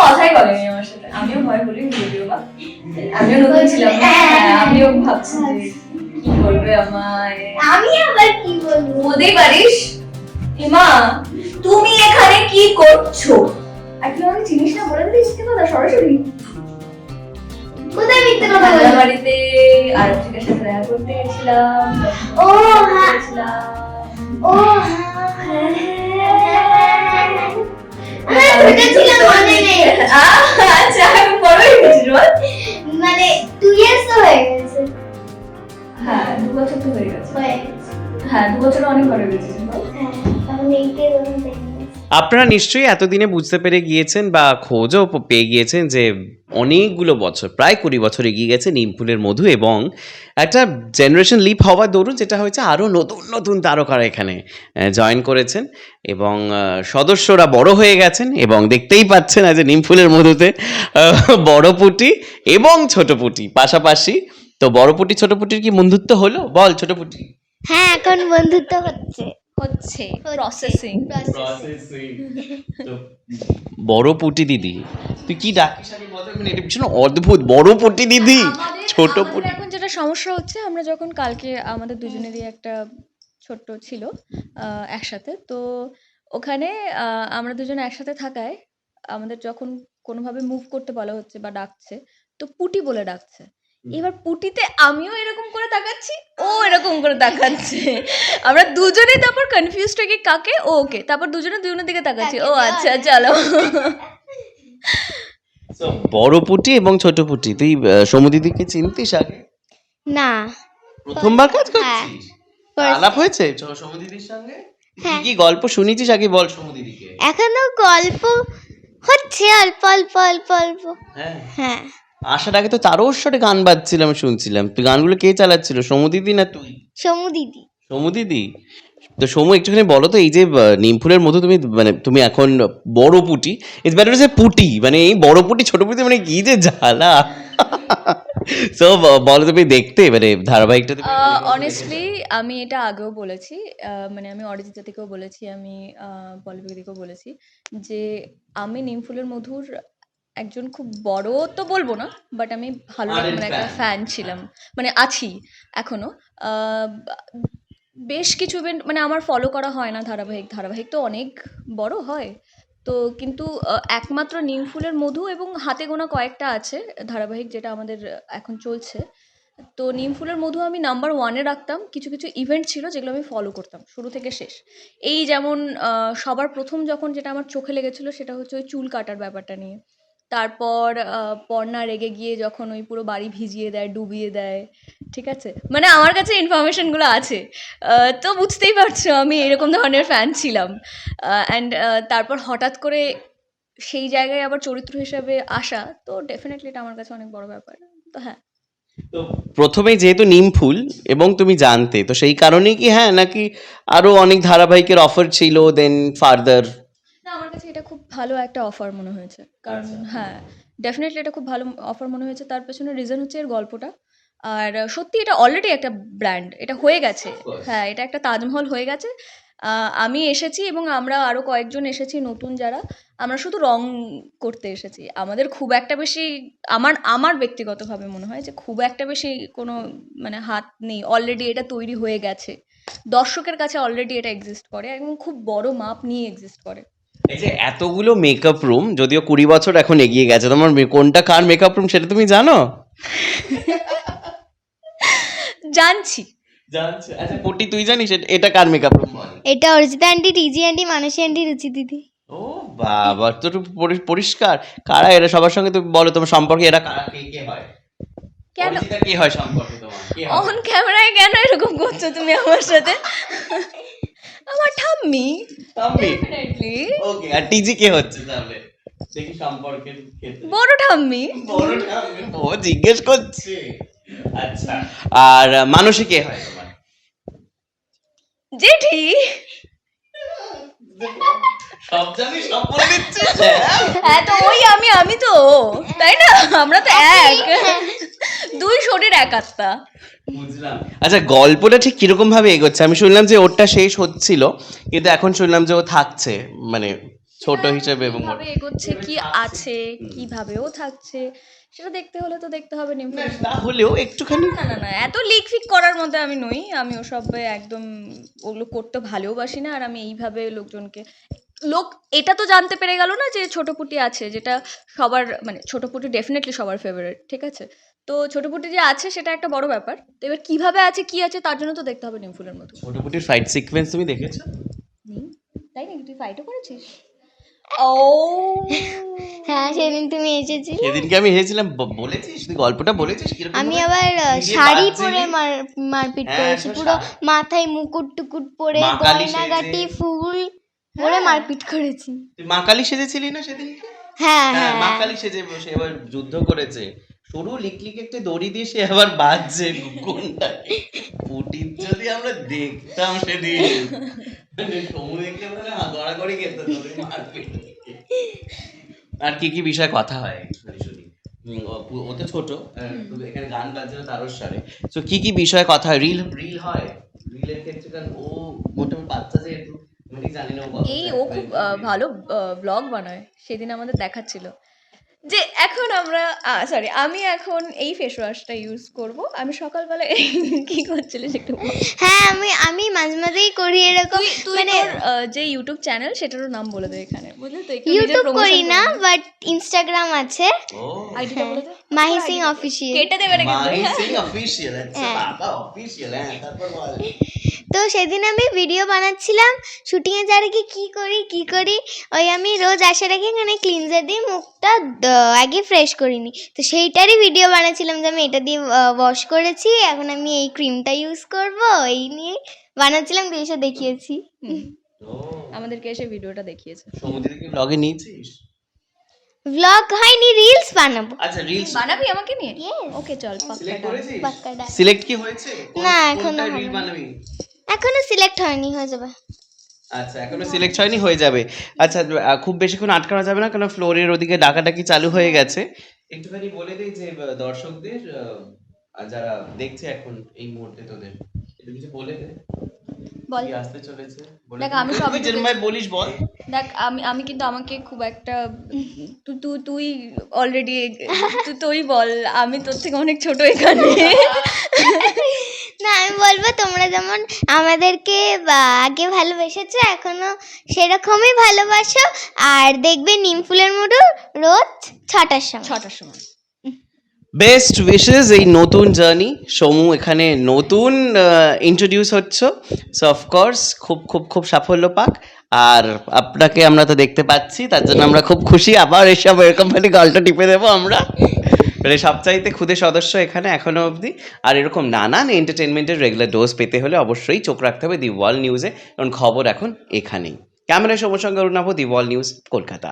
কথাই বলেনি আমার সাথে। আমিও ভয় করি যদিও বা। আমিও নতুন ছিলাম। হ্যাঁ, আমিও ভাবছি যে কি বলবে আমায়। আমি আবার কি বলব? বলতেই পারিস ইমা তুমি এখানে কি করছ? আর তুই আমাকে চিনিস না? বলে দিলিস কি কথা সরাসরি। কোথায় মিথ্যে কথা বলব? বাড়িতে আরতিকার সাথে দেখা করতে গেছিলাম ও, হ্যাঁ। ও হ্যাঁ, হ্যাঁ। আমি ছোট ছিলাম মনে নেই আহ, আচ্ছা আমি আপনারা নিশ্চয়ই এতদিনে বুঝতে পেরে গিয়েছেন বা খোঁজও পেয়ে গিয়েছেন যে অনেকগুলো বছর, প্রায় কুড়ি বছর এগিয়ে গেছে নিমফুলের মধু এবং একটা জেনারেশন লিপ হওয়া দরুন যেটা হয়েছে আরও নতুন নতুন তারকারা এখানে জয়েন করেছেন এবং সদস্যরা বড় হয়ে গেছেন এবং দেখতেই পাচ্ছেন আজ নিমফুলের মধুতে বড় পুটি এবং ছোট পুটি। পাশাপাশি, তো বড় পুটি, ছোট পুটির কি বন্ধুত্ব হলো? বল, ছোট পুটি। হ্যাঁ এখন বন্ধুত্ব হচ্ছে। হচ্ছে প্রসেসিং তো বড় পুটি দিদি। তুই কি ডাকিস মানে এটা ভীষণ অদ্ভুত বড় পুটি দিদি ছোট পুটি। এখন যেটা সমস্যা হচ্ছে আমরা যখন কালকে আমাদের দুজনেরই একটা ছোট্ট ছিল একসাথে তো ওখানে আমরা দুজন একসাথে থাকায় আমাদের যখন কোনোভাবে মুভ করতে বলা হচ্ছে বা ডাকছে তো পুটি বলে ডাকছে। এবার পুটিতে আমিও এরকম করে তাকাচ্ছি ও এরকম করে তাকাচ্ছে। আমরা দুজনে তারপর কনফিউজ থেকে কাকে ও ওকে। তারপর দুজনে দুজনের দিকে তাকাচ্ছি ও আচ্ছা চলো। বড় পুটি এবং ছোট পুটি তুই আহ, সমু দিদিকে চিনতিস আগে? না। প্রথমবার কাজ হ্যাঁ। করছিস? আলাপ হয়েছে? চ- সমু সঙ্গে? কি হ্যাঁ। কি গল্প শুনেছিস আগে বল সমু দিদিকে? এখনও গল্প হচ্ছে অল্প অল্প অল্প অল্প। হ্যাঁ। হ্যাঁ। আসার আগে তো তারও স্বরে গান বাজছিলাম শুনছিলাম। তুই গানগুলো কে চালাচ্ছিল? সমু দিদি না তুই? সমু দিদি। সমু দিদি? তো সমু একটুখানি বলো তো এই যে নিমফুলের মতো তুমি মানে তুমি এখন বড় পুটি ইটস বেটার যে পুটি মানে এই বড় পুটি ছোট পুটি মানে কি যে জ্বালা। সো বলো তুমি দেখতে মানে ধারাবাহিকটা অনেস্টলি আমি এটা আগেও বলেছি আহ, মানে আমি অরিজিতা থেকেও বলেছি আমি পল্লবী থেকেও বলেছি যে আমি নিমফুলের মধুর একজন খুব বড় তো বলব না বাট আমি ভালো রকমের একটা ফ্যান ছিলাম। মানে আছি এখনও। বেশ কিছু ইভেন্ট মানে আমার ফলো করা হয় না ধারাবাহিক। ধারাবাহিক তো অনেক বড় হয়। তো কিন্তু একমাত্র নিমফুলের মধু এবং হাতে গোনা কয়েকটা আছে ধারাবাহিক যেটা আমাদের এখন চলছে। তো নিমফুলের মধু আমি নাম্বার ওয়ানে রাখতাম। কিছু কিছু ইভেন্ট ছিল যেগুলো আমি ফলো করতাম শুরু থেকে শেষ। এই যেমন সবার প্রথম যখন যেটা আমার চোখে লেগেছিল সেটা হচ্ছে ওই চুল কাটার ব্যাপারটা নিয়ে। তারপর পর্ণা রেগে গিয়ে যখন ওই পুরো বাড়ি ভিজিয়ে দেয় ডুবিয়ে দেয় ঠিক আছে? মানে আমার কাছে ইনফরমেশনগুলো আছে। তো বুঝতেই পারছ আমি এরকম ধরনের ফ্যান ছিলাম। অ্যান্ড তারপর হঠাৎ করে সেই জায়গায় আবার চরিত্র হিসাবে আসা তো ডেফিনেটলি এটা আমার কাছে অনেক বড় ব্যাপার। তো হ্যাঁ। তো প্রথমে যেহেতু নিমফুল এবং তুমি জানতে তো সেই কারণেই কি হ্যাঁ নাকি আরও অনেক ধারাবাহিকের অফার ছিল দেন ফার্দার না আমার কাছে এটা খুব ভালো একটা অফার মনে হয়েছে। কারণ হ্যাঁ ডেফিনেটলি এটা খুব ভালো অফার মনে হয়েছে। তার পেছনে রিজন হচ্ছে এর গল্পটা। আর সত্যি এটা অলরেডি একটা ব্র্যান্ড এটা হয়ে গেছে। হ্যাঁ এটা একটা তাজমহল হয়ে গেছে। আমি এসেছি এবং আমরা আরও কয়েকজন এসেছি নতুন যারা। আমরা শুধু রং করতে এসেছি। আমাদের খুব একটা বেশি আমার আমার ব্যক্তিগতভাবে মনে হয় যে খুব একটা বেশি কোনো মানে হাত নেই। অলরেডি এটা তৈরি হয়ে গেছে। দর্শকের কাছে অলরেডি এটা এক্সিস্ট করে এবং খুব বড় মাপ নিয়ে এক্সিস্ট করে। এই যে এতগুলো মেকআপ রুম যদিও কুড়ি বছর এখন এগিয়ে গেছে তোমার কোনটা কার মেকআপ রুম সেটা তুমি জানো? জানছি। জানছি। আচ্ছা কোটি তুই জানিস এটা- কার মেকআপ রুম এটা অরিজিতা আন্টি টিজি আন্টি মানসী আন্টি রুচি দিদি। ও বাবা তো পরি- পরিষ্কার। কারা এরা? সবার সঙ্গে তুমি বলো তোমার সম্পর্কে এরা কারা? কে কে হয়? কেন? কে হয় সম্পর্কে তোমার? অন ক্যামেরায় কেন এরকম করছ তুমি আমার সাথে? আমার ঠাম্মি। তাম্মি ডেফিনেটলি ওকে আর টিজি কে হচ্ছে তাহলে? দেখি সম্পর্কের ক্ষেত্রে। বড় ঠাম্মি। বড় ঠাম্মি? ও জিজ্ঞেস করছে। আচ্ছা আর মানসী কে হয় তোমার? জেঠি। সব জানি সব বলে দিচ্ছিস হ্যাঁ তো ওই আমি আমি তো তাই না? আমরা তো এক। দুই শরীর এক আত্মা। বুঝলাম আচ্ছা গল্পটা ঠিক কীরকম ভাবে এগোচ্ছে? আমি শুনলাম যে ওরটা শেষ হচ্ছিল কিন্তু এখন শুনলাম যে ও থাকছে মানে ছোট হিসেবে এবং এগোচ্ছে কি আছে কীভাবে ও থাকছে সেটা দেখতে হলে তো দেখতে হবে নিমফুল তাহলেও একটুখানি না না না এত লিক ফিক করার মধ্যে আমি নই। আমি ওসব একদম ওগুলো করতে ভালোবাসি না আর আমি এইভাবে লোকজনকে লোক এটা তো জানতে পেরে গেল না যে ছোট পুটি আছে যেটা সবার মানে ছোট পুটি ডেফিনেটলি সবার ফেভারিট ঠিক আছে? তো ছোট পুটি যে আছে সেটা একটা বড় ব্যাপার। তো এবার কীভাবে আছে কি আছে তার জন্য তো দেখতে হবে নিমফুলের মতো। ছোট পুটির ফাইট সিকোয়েন্স তুমি দেখেছ? নেই তাই নাকি? তুই ফাইটও করেছিস? ও। হ্যাঁ সেদিন তুমি এসেছি সেদিনকে আমি হেসেছিলাম ব- বলেছিস? তুই গল্পটা বলেছিস? কীরকম আমি? আবার আহ, নিজে শাড়ি বাজছিলি? পরে মার- মারপিট হ্যাঁ, করেছি। তো পুরো শা- মাথায় মুকুট টুকুট পরে মা কালী গয়নাগাটি সেজে। ফুল পরে মারপিট করেছি। তুই মা কালী সেজেছিলি না সেদিন হ্যাঁ হ্যাঁ মা হ্যাঁ। কালী সেজে বসে এবার যুদ্ধ করেছে। সরু লিকলিক একটা দড়ি দিয়ে সে আবার বাজছে কোনটা পুটির যদি আমরা দেখতাম সেদিন। সমু দেখলে মানে গড়াগড়ি খেতে মারপিট আর কি কি বিষয়ে কথা হয়? ও তো ছোট এখানে গান বাজছে না তারও সারে। তো কি কি বিষয়ে কথা হয়? রিল রিল হয়। রিলের ক্ষেত্রে কারণ ও মোটামুটি বাচ্চা যেহেতু আমি ঠিক জানি না ও এই ও খুব ভালো ব্লগ বানায়। সেদিন আমাদের দেখাচ্ছিল। যে এখন আমরা সরি আমি এখন এই ফেস ওয়াশটা ইউজ করব। আমি সকালবেলা কি করছিলিস একটু হ্যাঁ আমি আমি মাঝে মাঝেই করি এরকম মানে যে ইউটিউব চ্যানেল সেটারও নাম বলে দে এখানে। বুঝলি তো? ইউটিউব করি না বাট ইনস্টাগ্রাম আছে। আইডিটা বলে দে। মাহি সিং অফিসিয়াল কেটে দেবে না কিন্তু মাহি হ্যাঁ? সিং অফিসিয়াল আচ্ছা। বাবা অফিসিয়াল হ্যাঁ তারপর বল তো সেদিন আমি ভিডিও বানাচ্ছিলাম শুটিংয়ে যার আগে কি করি কি করি? ওই আমি রোজ আসার আগে এখানে ক্লিনজার দিয়ে মুখটা আগে ফ্রেশ করিনি তো সেইটারই ভিডিও বানাচ্ছিলাম যে আমি এটা দিয়ে ওয়াশ করেছি এখন আমি এই ক্রিমটা ইউজ করব এই নিয়ে বানাচ্ছিলাম দিয়ে এসে দেখিয়েছি। আমাদেরকে এসে ভিডিওটা দেখিয়েছে। সমুদ্রে কি ব্লগে নিয়েছিস? ভ্লগ হয়নি রিলস বানাবো আচ্ছা রিলস বানাবি আমাকে নিয়ে. ওকে চল সিলেক্ট পাক্কা সিলেক্ট কি হয়েছে? না, এখনও রিল বানাবি? এখনও সিলেক্ট হয়নি হয়ে যাবে। আচ্ছা এখনও সিলেক্ট হয়নি হয়ে যাবে। আচ্ছা খুব বেশিক্ষণ আটকানো যাবে না কারণ ফ্লোরের ওদিকে ডাকাডাকি চালু হয়ে গেছে? একটুখানি বলে দিই যে দর্শকদের যারা দেখছে এখন এই মুহূর্তে তোদের একটু কিছু বলে দে। বল। আসতে চলেছে? দেখ, আমি সবে যেরকম বলিস বল। দেখ আমি আমি কিন্তু আমাকে খুব একটা তুই তুই তুই অলরেডি তুই তুই বল আমি তোর থেকে অনেক ছোট এখানে। না আমি বলব তোমরা যেমন আমাদেরকে বা, আগে ভালোবেসেছো এখনও সেরকমই ভালোবাসো আর দেখবে নিম ফুলের মুড়ো রোজ ছটার সময়। ছটার সময়। বেস্ট উইশেস এই নতুন জার্নি সমু, এখানে নতুন ইন্ট্রোডিউস হচ্ছে। সো অফকোর্স খুব খুব খুব সাফল্য পাক। আর আপনাকে আমরা তো দেখতে পাচ্ছি, তার জন্য আমরা খুব খুশি। আবার এসব এরকম ভাবে গলটা টিপে দেবো আমরা। মানে সবচাইতে খুদে সদস্য এখানে এখনও অবধি। আর এরকম নানান এন্টারটেনমেন্টের রেগুলার ডোজ পেতে হলে অবশ্যই চোখ রাখতে হবে দি ওয়ার্ল্ড নিউজে কারণ খবর এখন এখানেই। ক্যামেরায় সমসঙ্গে Arunava the world news Kolkata.